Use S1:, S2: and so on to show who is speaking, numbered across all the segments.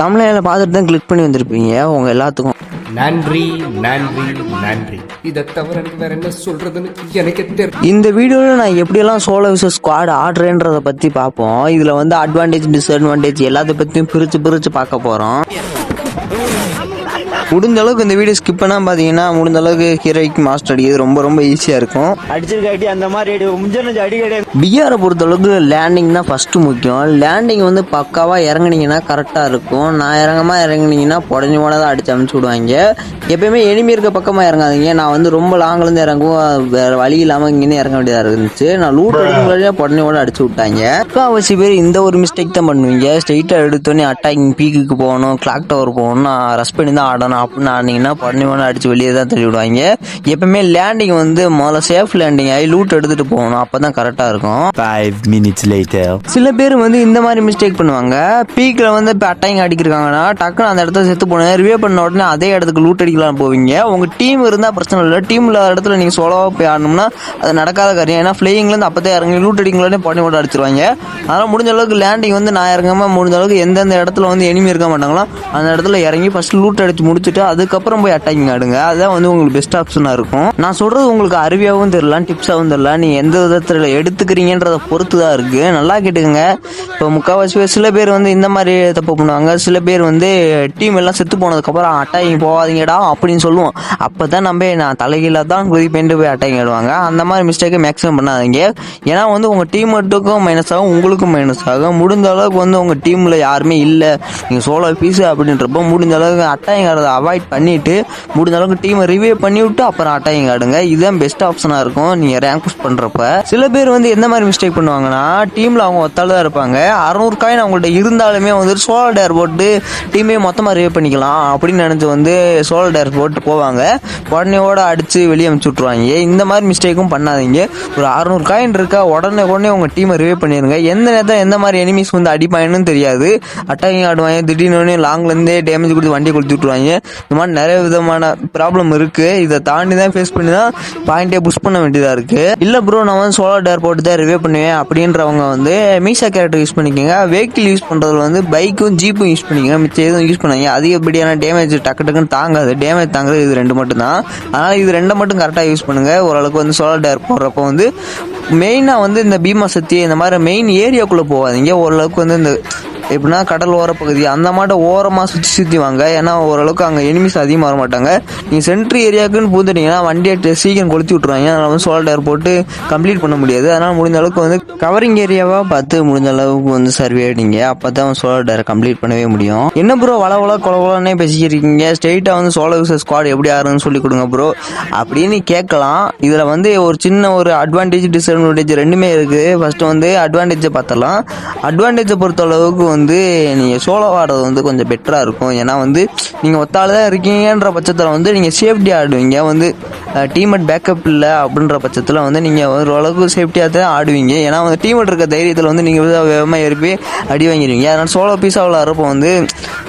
S1: தமிழ்நிலையில் பார்த்துட்டு தான் கிளிக் பண்ணி வந்திருப்பீங்க. உங்கள் எல்லாத்துக்கும்.
S2: நன்றி நன்றி நன்றி. இதை தவிர வேற என்ன சொல்றதுன்னு எனக்கு தெரியல
S1: இந்த வீடியோவில் நான் எப்படியெல்லாம் சோலோ விசஸ் ஸ்குவாட் ஆடுறேன்றதை பற்றி பார்ப்போம். இதில் வந்து அட்வான்டேஜ் டிஸ்அட்வான்டேஜ் எல்லாத்த பற்றியும் பிரித்து பிரித்து பார்க்க போகிறோம் முடிஞ்ச அளவுக்கு இந்த வீடியோ ஸ்கிப் பண்ணால் பார்த்தீங்கன்னா முடிஞ்ச அளவுக்கு ஹீரோய்க்கு மாஸ்டர் அடிக்கிறது ரொம்ப ரொம்ப ஈஸியாக இருக்கும்.
S3: அடிச்சிருக்காட்டி அந்த மாதிரி அடி முஞ்சனஞ்சு அடி கிடையாது
S1: பிஆரை பொறுத்தளவுக்கு லேண்டிங் தான் ஃபஸ்ட்டு முக்கியம். லேண்டிங் வந்து பக்காவாக இறங்குனீங்கன்னா கரெக்டாக இருக்கும். நான் இறங்காம இறங்குனீங்கன்னா புடஞ்சி போட தான் அடிச்சு அமுச்சு விடுவாங்க. எப்பயுமே எனிமி இருக்க பக்கமாக இறங்காதீங்க. நான் வந்து ரொம்ப லாங்லேருந்து இறங்குவோம் வேறு வழி இல்லாமல் இங்கேருந்து இறங்க வேண்டியதாக இருந்துச்சு. நான் லூட் எடுக்கும் புடஞ்சி கூட அடிச்சு விட்டாங்க. முக்கால்வாசி பேர் இந்த ஒரு மிஸ்டேக் தான் பண்ணுவீங்க. ஸ்ட்ரெயிட்டாக எடுத்தோடனே அட்டாக்கிங் பீக்குக்கு போகணும் கிளாக் டவர் போகணும் நான் ரஷ் பண்ணி தான் ஆடணும். அப்படின்னு ஆடினீங்கன்னா புடஞ்சி கூட அடிச்சு வெளியே தான் தள்ளி விடுவாங்க. எப்பயுமே லேண்டிங் வந்து முதல்ல சேஃப் லேண்டிங் ஆகி லூட் எடுத்துகிட்டு போகணும். அப்போ தான் கரெக்டாக இருக்கும்.
S4: Five minutes later.
S1: சில பேர் வந்து இந்த மாதிரி மிஸ்டேக் பண்ணுவாங்க. பீக்கில் வந்து இப்போ அட்டாயிங் அடிக்கிறாங்கன்னா டக்குன்னு அந்த இடத்துல செத்து போனேன் ரிவே பண்ண உடனே அதே இடத்துக்கு லூட் அடிக்கலாம் போவீங்க. உங்கள் டீம் இருந்தால் பிரச்சனை இல்லை. டீம் இல்லாத இடத்துல நீங்கள் சோலோவாக போய் ஆடணும்னா அது நடக்காத காரியம். ஏன்னா ஃப்ளையிங்லேருந்து அப்போதே இறங்கி லூட் அடிக்கலானே பண்ணி விட்டு அடிச்சிருவாங்க. அதனால் முடிஞ்ச அளவுக்கு லேண்டிங் வந்து நான் இறங்காமல் முடிஞ்ச அளவுக்கு எந்தெந்த இடத்துல வந்து எனிமி இருக்க மாட்டாங்களோ அந்த இடத்துல இறங்கி ஃபர்ஸ்ட் லூட் அடிச்சு கொடுத்துட்டு அதுக்கப்புறம் போய் அட்டாக்கிங் ஆடுங்க. அதுதான் வந்து உங்களுக்கு பெஸ்ட் ஆப்ஷனாக இருக்கும். நான் சொல்கிறது உங்களுக்கு அருவியாகவும் தெரியலாம் டிப்ஸாகவும் தெரியலாம் நீங்கள் எந்த விதத்தில் எடுத்துக்கிறீங்கன்றத பொறுத்து தான் இருக்குது நல்லா கேட்டுக்கங்க. இப்போ முக்கால்வாசி பேர் சில பேர் வந்து இந்த மாதிரி தப்பு பண்ணுவாங்க. சில பேர் வந்து டீம் எல்லாம் செத்து போனதுக்கப்புறம் அட்டாயிங் போகாதீங்கடா அப்படின்னு சொல்லுவோம். அப்போ தான் நம்ம நான் தலைகீழாக தான் குதிப்பேன்ட்டு போய் அட்டாயிங் ஆடுவாங்க அந்த மாதிரி மிஸ்டேக்கை மேக்ஸிமம் பண்ணாதீங்க. ஏன்னா வந்து உங்கள் டீம் மட்டுக்கும் மைனஸ் ஆகும் உங்களுக்கும் மைனஸ் ஆகும் முடிஞ்ச அளவுக்கு வந்து உங்கள் டீமில் யாருமே இல்லை. நீங்கள் சோலோ பீஸ் அப்படின்றப்போ முடிஞ்ச அளவுக்கு அட்டாயிங் ஆடுறதை அவாய்ட் பண்ணிவிட்டு முடிஞ்ச அளவுக்கு டீமை ரிவ்யூ பண்ணி விட்டு அப்புறம் அட்டாயிங் ஆடுங்க இதுதான் பெஸ்ட் ஆப்ஷனாக இருக்கும். நீங்கள் ரேங்க் புஷ் பண்ணுறப்ப சில பேர் வந்து எந்த மாதிரி மிஸ்டேக் பண்ணுவாங்கன்னா டீமில் அவங்க ஒத்தாள தான் இருப்பாங்க. அறநூறு காயின் அவங்கள்ட்ட இருந்தாலுமே வந்து சோலார் டேர் போட்டு டீமே மொத்தமாக ரிவ்யூ பண்ணிக்கலாம் அப்படின்னு நினச்சி வந்து சோலார் டேர் போட்டு போவாங்க. உடனேயோட அடித்து வெளியே அமுச்சு விட்ருவாங்க இந்த மாதிரி மிஸ்டேக்கும் பண்ணாதீங்க. ஒரு அறநூறு காயின் இருக்கா உடனே உடனே உங்கள் டீமை ரிவ்யூ பண்ணிடுங்க எந்த நேரத்தில் எந்த மாதிரி எனிமீஸ் வந்து அடிப்பாங்கன்னு தெரியாது. அட்டாக்கிங் ஆடுவாங்க திடீர்னு லாங்லேருந்தே டேமேஜ் கொடுத்து வண்டி கொடுத்து விட்ருவாங்க இந்த மாதிரி நிறைய விதமான ப்ராப்ளம் இருக்குது இதை தாண்டி தான் ஃபேஸ் பண்ணி தான் பாயிண்டே புஷ் பண்ண வேண்டியதாக இருக்குது இல்லை ப்ரோ நான் வந்து சோலார் டேர் போட்டு தான் ரிவே பண்ணுவேன் அப்படின்றவங்க வந்து மீசா கேரக்டர் யூஸ் பண்ணிக்கோங்க. வெஹிக்கிள் யூஸ் பண்ணுறதுல வந்து பைக்கும் ஜீப்பும் யூஸ் பண்ணிக்கோங்க. மிச்சம் எதுவும் யூஸ் பண்ணாங்க அதிகப்படியான டேமேஜ் டக்கு டக்குன்னு தாங்காது. டேமேஜ் தாங்குறது இது ரெண்டு மட்டும் தான் அதனால் இது ரெண்டை மட்டும் கரெக்டாக யூஸ் பண்ணுங்கள் ஓரளவுக்கு வந்து சோலார் டேர் போடுறப்போ வந்து மெயினாக வந்து இந்த பீமா சக்தி இந்த மாதிரி மெயின் ஏரியாக்குள்ளே போகாதீங்க. ஓரளவுக்கு வந்து இந்த எப்படின்னா கடல் ஓர பகுதி அந்த மாட்ட ஓரமாக சுற்றி சுற்றி வாங்க. ஏன்னா ஓரளவுக்கு அங்கே எனிமிஸ் அதிகமாக வர மாட்டாங்க. நீங்கள் சென்ட்ரி ஏரியாவுக்குன்னு பூந்துட்டீங்கன்னா வண்டியை சீக்கிரம் கொளுத்தி விட்ருவாங்க அதனால் வந்து சோலார் டயர் போட்டு கம்ப்ளீட் பண்ண முடியாது. அதனால் முடிஞ்ச அளவுக்கு வந்து கவரிங் ஏரியாவாக பார்த்து முடிஞ்ச அளவுக்கு வந்து சர்வே அடிங்க அப்போ தான் சோலார் டயர் கம்ப்ளீட் பண்ணவே முடியும். என்ன ப்ரோ வள வள கொல பேசிக்கிறீங்க ஸ்ட்ரெயிட்டாக வந்து சோலார் விசஸ் ஸ்குவாட் எப்படி ஆறுன்னு சொல்லி கொடுங்க ப்ரோ அப்படின்னு கேட்கலாம். இதில் வந்து ஒரு சின்ன ஒரு அட்வான்டேஜ் டிஸ்அட்வான்டேஜ் ரெண்டுமே இருக்குது ஃபஸ்ட்டு வந்து அட்வான்டேஜை பார்த்தலாம் அட்வான்டேஜை பொறுத்த அளவுக்கு வந்து நீங்கள் சோலோ ஆடுறது வந்து கொஞ்சம் பெட்டராக இருக்கும். ஏன்னா வந்து நீங்கள் ஒத்தாள் தான் இருக்கீங்கன்ற பட்சத்தில் வந்து நீங்கள் சேஃப்டி ஆடுவீங்க. வந்து டீமேட் பேக்கப் இல்லை அப்படின்ற பட்சத்தில் வந்து நீங்கள் ஓரளவுக்கு சேஃப்டியாக தான் ஆடுவீங்க. ஏன்னா வந்து டீமேட் இருக்க தைரியத்தில் வந்து நீங்கள் வேகமாக ஏறி அடி வாங்கிடுவீங்க. அதனால் சோலோ பீஸாக விளாட்றப்போ வந்து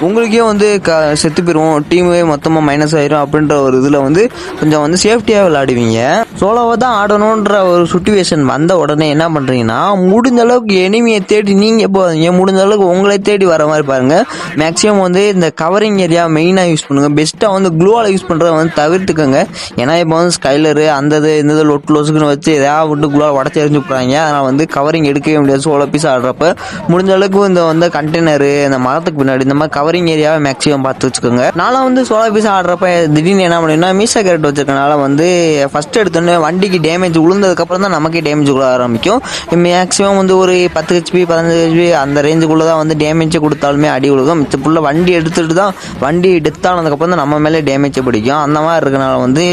S1: உங்களுக்கே வந்து க செத்து போயிடுவோம் டீமே மொத்தமாக மைனஸ் ஆயிரும் அப்படின்ற ஒரு இதில் வந்து கொஞ்சம் வந்து சேஃப்டியாக விளையாடுவீங்க. சோலோவாக தான் ஆடணுன்ற ஒரு சுச்சுவேஷன் வந்த உடனே என்ன பண்ணுறீங்கன்னா முடிஞ்ச அளவுக்கு எனிமியை தேடி நீங்கள் போவீங்க முடிஞ்ச அளவுக்கு உங்களை தேடி வர மாதிரி பாருங்கள் மேக்ஸிமம் வந்து இந்த கவரிங் ஏரியா மெயினாக யூஸ் பண்ணுங்கள் பெஸ்ட்டாக வந்து க்ளூவால் யூஸ் பண்ணுறத வந்து தவிர்த்துக்கோங்க. ஏன்னா இப்போ வந்து ஸ்கைலரு அந்த இது இந்த இது லொட் க்ளோஸுக்குன்னு வச்சு எதாவது விட்டு க்ளூவால் உடச்சி எறிஞ்சு போகிறாங்க அதனால் வந்து கவரிங் எடுக்கவே முடியாது. சோலோ பீஸ் ஆடுறப்ப முடிஞ்ச அளவுக்கு இந்த வந்து கண்டெய்னரு இந்த மரத்துக்கு பின்னாடி இந்த மாதிரி கவரிங் ஏரியாவை மேக்ஸிமம் பார்த்து வச்சுக்கோங்க. நானும் வந்து சோலார் பீஸ் ஆடுறப்ப திடீர்னு என்ன பண்ணுவேன்னா மீசா கேரட் வச்சிருக்கனால வந்து ஃபர்ஸ்ட் எடுத்தோன்னே வண்டிக்கு டேமேஜ் விழுந்ததுக்கப்புறம் தான் நமக்கே டேமேஜ் கூட ஆரம்பிக்கும். மேக்ஸிமம் வந்து ஒரு பத்து ஹெச்பி பதினஞ்சு ஹெச்பி அந்த ரேஞ்சுக்குள்ளே தான் வந்து டேமேஜ் கொடுத்தாலுமே அடி விழுகும் மிச்ச புள்ள வண்டி எடுத்துகிட்டு தான் வண்டி டெத் ஆனதுக்கப்புறம் தான் நம்ம மேலே டேமேஜ் பிடிக்கும். அந்த மாதிரி இருக்கனால வந்து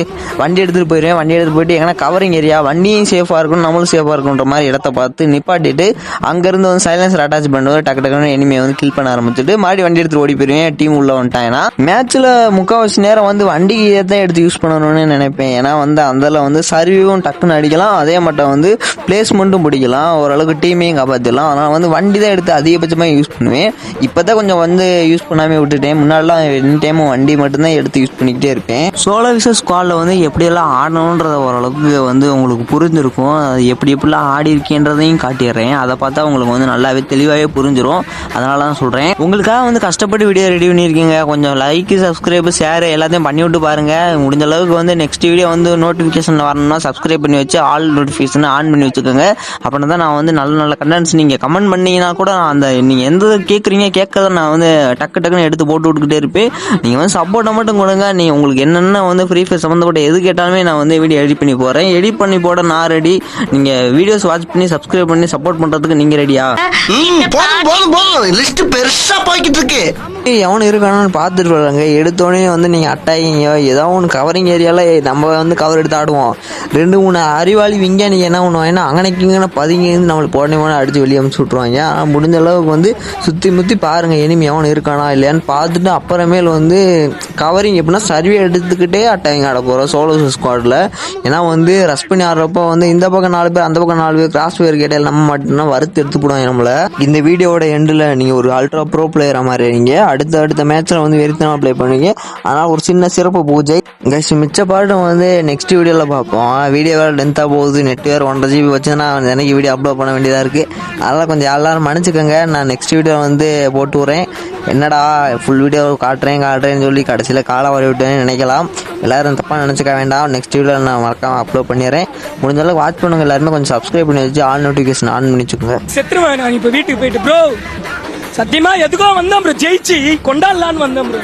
S1: வண்டி எடுத்துகிட்டு போயிடுவேன் வண்டி எடுத்துகிட்டு போயிட்டு எங்கன்னா கவரிங் ஏரியா வண்டியும் சேஃபாக இருக்கும் நம்மளும் சேஃபாக இருக்குன்ற மாதிரி இடத்த பார்த்து நிப்பாட்டிட்டு அங்கேருந்து வந்து சைலன்சர் அட்டாச் பண்ணுவோம் டக்கு டக்குன்னு எனிமையை வந்து கில் பண்ண ஆரம்பிச்சுட்டு மாடி வண்டி எடுத்து எடுத்துட்டு ஓடி போயிருவேன். டீம் உள்ள வந்துட்டாங்கன்னா மேட்ச்சில் முக்கால்வாசி நேரம் வந்து வண்டி தான் எடுத்து யூஸ் பண்ணணும்னு நினைப்பேன். ஏன்னா வந்து அதில் வந்து சர்வியும் டக்குன்னு அடிக்கலாம். அதே மட்டும் வந்து பிளேஸ்மெண்ட்டும் பிடிக்கலாம். ஓரளவுக்கு டீமையும் காப்பாற்றிடலாம் அதனால் வந்து வண்டி தான் எடுத்து அதிகபட்சமாக யூஸ் பண்ணுவேன். இப்போ தான் கொஞ்சம் வந்து யூஸ் பண்ணாமல் விட்டுட்டேன். முன்னாடிலாம் எனி டைமும் வண்டி மட்டும்தான் எடுத்து யூஸ் பண்ணிக்கிட்டே இருப்பேன். சோலோ விசஸ் ஸ்குவாடில் வந்து எப்படியெல்லாம் ஆடணுன்றத ஓரளவுக்கு வந்து உங்களுக்கு புரிஞ்சிருக்கும். அது எப்படி எப்படிலாம் ஆடி இருக்கேன்றதையும் காட்டிடுறேன். அதை பார்த்தா உங்களுக்கு வந்து நல்லாவே தெளிவாகவே புரிஞ்சிடும் அதனால தான் சொல்கிறேன் உங்களுக்காக வந்து கஷ்டப்பட்டு வீடியோ ரெடி பண்ணியிருக்கீங்க கொஞ்சம் லைக்கு சப்ஸ்கிரைப் ஷேர் எல்லாத்தையும் பண்ணி விட்டு பாருங்கள் முடிஞ்ச அளவுக்கு வந்து நெக்ஸ்ட் வீடியோ வந்து நோட்டிஃபிகேஷன் வரணும்னா சப்ஸ்கிரைப் பண்ணி வச்சு ஆல் நோட்டிஃபிகேஷன் ஆன் பண்ணி வச்சுக்கோங்க. அப்படின்னா தான் நான் வந்து நல்ல நல்ல கண்டென்ட்ஸ் நீங்கள் கமெண்ட் பண்ணீங்கன்னா கூட நான் அந்த நீங்கள் எந்த கேட்குறீங்க கேட்கறத நான் வந்து டக்கு டக்குன்னு எடுத்து போட்டு விட்டுக்கிட்டே இருப்பேன். நீங்கள் வந்து சப்போர்ட்டை மட்டும் கொடுங்க. நீங்கள் உங்களுக்கு என்னென்ன வந்து ஃப்ரீ ஃபயர் சம்மந்தப்பட்ட எது கேட்டாலுமே நான் வந்து வீடியோ எடிட் பண்ணி போகிறேன் எடிட் பண்ணி போட நான் ரெடி நீங்கள் வீடியோஸ் வாட்ச் பண்ணி சப்ஸ்கிரைப் பண்ணி சப்போர்ட் பண்ணுறதுக்கு நீங்கள் ரெடியா
S5: போதும் போதும் போதும். லிஸ்ட் பெருசாக போய்கிட்டு இருக்கு.
S1: எவன் இருக்கானு பார்த்துட்டு வராங்க எடுத்தோடனே வந்து நீங்கள் அட்டாகிங்க ஏதோ ஒன்று கவரிங் ஏரியாவில் நம்ம வந்து கவர் எடுத்து ஆடுவோம். ரெண்டு மூணு அறிவாளி விங்க நீங்கள் என்ன பண்ணுவாங்கன்னா அங்கனைக்கு இங்கே பதுங்கி இருந்து நம்மளுக்கு உடனே உடனே அடித்து வெளியே அமுச்சு விட்ருவாங்க ஆனால் முடிஞ்ச அளவுக்கு வந்து சுற்றி முற்றி பாருங்கள் இனிமே எவன் இருக்கானா இல்லையான்னு பார்த்துட்டு அப்புறமேல் வந்து கவரிங் எப்படின்னா சர்வே எடுத்துக்கிட்டே அட்டாயிங் ஆட போகிறோம் சோலோ ஸ்குவாடில் ஏன்னா வந்து ரஷ் பண்ணி ஆடுறப்போ வந்து இந்த பக்கம் நாலு பேர் அந்த பக்கம் நாலு பேர் கிராஸ் பேர் கேட்டால் நம்ம மட்டும்னா வறுத்து எடுத்து போடுவாங்க நம்மளை. இந்த வீடியோவோட எண்டில் நீங்கள் ஒரு அல்ட்ரா ப்ரோ பிளேயராக மாதிரி பண்ணுவீங்க. அடுத்த அடுத்த மேட்ச்சில் வந்து வெறித்தனமாக ப்ளே பண்ணுவீங்க. ஆனால் ஒரு சின்ன சிறப்பு பூஜை. கைஸ் மிச்ச பாட்டும் வந்து நெக்ஸ்ட் வீடியோவில் பார்ப்போம். வீடியோ வேறு லென்த்தாக போகுது. நெட் வேறு ஒன்றரை ஜிபி வச்சுன்னா எனக்கு வீடியோ அப்லோட் பண்ண வேண்டியதாக இருக்குது அதெல்லாம் கொஞ்சம் எல்லாரும் மன்னிச்சுக்கோங்க. நான் நெக்ஸ்ட் வீடியோ வந்து போட்டு விட்றேன். என்னடா ஃபுல் வீடியோ காட்டுறேன் காட்டுறேன்னு சொல்லி கடைசியில் காலை வரவிட்டேன்னு நினைக்கலாம். எல்லோரும் தப்பாக நினச்சிக்க வேண்டாம். நெக்ஸ்ட் வீடியோவில் நான் மறக்காமல் அப்லோட் பண்ணிடுறேன். முடிஞ்ச அளவுக்கு வாட்ச் பண்ணுங்க. எல்லாருமே கொஞ்சம் சப்ஸ்கிரைப் பண்ணி வச்சு ஆல் நோட்டிஃபிகேஷன் ஆன் பண்ணி வச்சுக்கோங்க
S6: செத்துருவேன் நான் இப்போ வீட்டுக்கு போயிட்டு ப்ரோ சத்தியமா எதுக்கோ வந்தோம் ப்ரோ ஜெயிச்சு கொண்டாடலான்னு வந்தோம் ப்ரோ